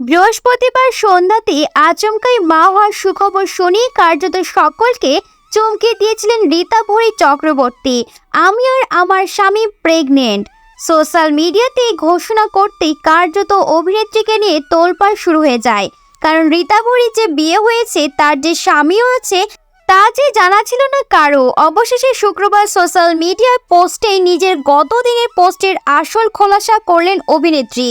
বৃহস্পতিবার সন্ধ্যাতে আচমকাই মা হওয়ার সুখবর শুনে কার্যত সকলকে চমকে দিয়েছিলেন রীতা ভরি চক্রবর্তী। আমি আর আমার স্বামী প্রেগনেন্ট। সোশ্যাল মিডিয়াতে ঘোষণা করতেই কার্যত অভিনেত্রীকে নিয়ে তোলপাড় শুরু হয়ে যায়। কারণ রীতা ভরি যে বিয়ে হয়েছে, তার যে স্বামীও আছে, তা যে জানা ছিল না কারও। অবশেষে শুক্রবার সোশ্যাল মিডিয়ায় পোস্টে নিজের গত দিনের পোস্টের আসল খোলাসা করলেন অভিনেত্রী।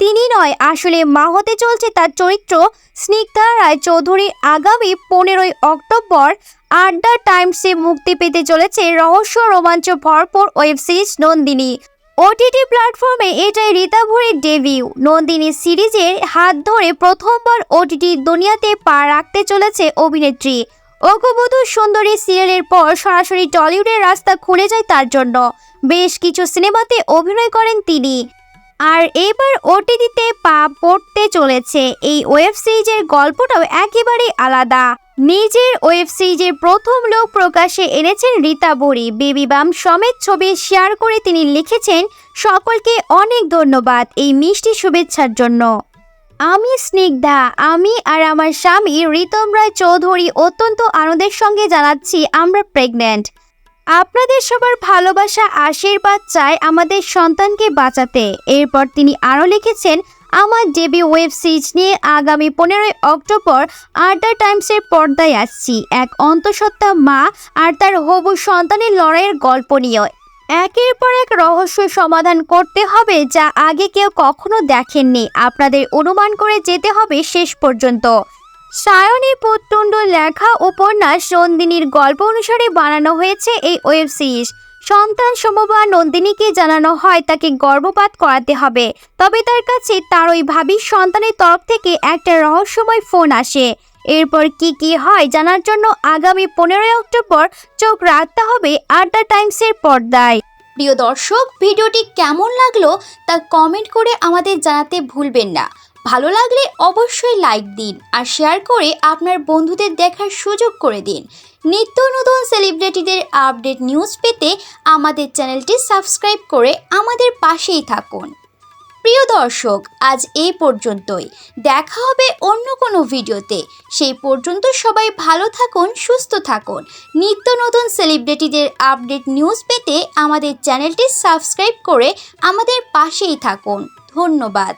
তিনি নয়, আসলে মা হতে চলছে তার চরিত্র স্নিগ্ধা রায় চৌধুরী আগামী পনেরোই অক্টোবর আড্ডা টাইমসে মুক্তি পেতে চলেছে রহস্য রোমাঞ্চ ভরপুর ওয়েব সিরিজ নন্দিনী। ওটিটি প্ল্যাটফর্মে এটাই রীতা ভরির ডেবিউ। নন্দিনী সিরিজের হাত ধরে প্রথমবার ওটিটি দুনিয়াতে পা রাখতে চলেছে অভিনেত্রী। অগবধূ সুন্দরী সিরিয়ালের পর সরাসরি টলিউডের রাস্তা খুলে যায় তার জন্য। বেশ কিছু সিনেমাতে অভিনয় করেন তিনি। আর এবার ওটিটিতে পা পড়তে চলেছে। এই ওয়েব সিরিজের গল্পটাও একেবারেই আলাদা। নিজের ওয়েব সিরিজের প্রথম লোক প্রকাশে এনেছেন রীতা বড়ি। বেবি বাম সমেত ছবি শেয়ার করে তিনি লিখেছেন, সকলকে অনেক ধন্যবাদ এই মিষ্টি শুভেচ্ছার জন্য। আমি স্নিগ্ধা, আমি আর আমার স্বামী রিতম রায় চৌধুরী অত্যন্ত আনন্দের সঙ্গে জানাচ্ছি, আমরা প্রেগন্যান্ট। আপনাদের সবার ভালোবাসা, আশীর্বাদ চাই আমাদের সন্তানকে বাঁচাতে। এরপর তিনি আরও লিখেছেন, আমার ডেবি ওয়েব সিরিজ নিয়ে আগামী পনেরোই অক্টোবর আড্ডা টাইমসের পর্দায় আসছি। এক অন্তঃসত্ত্বা মা আর তার হবু সন্তানের লড়াইয়ের গল্প নিয়ে। একের পর এক রহস্য সমাধান করতে হবে যা আগে কেউ কখনো দেখেননি। আপনাদের অনুমান করে যেতে হবে শেষ পর্যন্ত। সায়নী পুত্তুণ্ড লেখা উপন্যাস নন্দিনীর গল্প অনুসারে বানানো হয়েছে এই ওয়েব সিরিজ। সন্তান সমবা নন্দিনীকে জানানো হয় তাকে গর্ভপাত করাতে হবে। তবে তার কাছে তার ওই ভাবির সন্তানের তরফ থেকে একটা রহস্যময় ফোন আসে। এরপর কি কি হয় জানার জন্য আগামী পনেরোই অক্টোবর চোখ রাখতে হবে আড্ডা টাইমসের পর্দায়। প্রিয় দর্শক, ভিডিওটি কেমন লাগল তা কমেন্ট করে আমাদের জানাতে ভুলবেন না। ভালো লাগলে অবশ্যই লাইক দিন আর শেয়ার করে আপনার বন্ধুদের দেখার সুযোগ করে দিন। নিত্য নতুন সেলিব্রিটিদের আপডেট নিউজ পেতে আমাদের চ্যানেলটি সাবস্ক্রাইব করে আমাদের পাশেই থাকুন। প্রিয় দর্শক, আজ এই পর্যন্তই। দেখা হবে অন্য কোনো ভিডিওতে। সেই পর্যন্ত সবাই ভালো থাকুন, সুস্থ থাকুন। নিত্য নতুন সেলিব্রিটিদের আপডেট নিউজ পেতে আমাদের চ্যানেলটি সাবস্ক্রাইব করে আমাদের পাশেই থাকুন। ধন্যবাদ।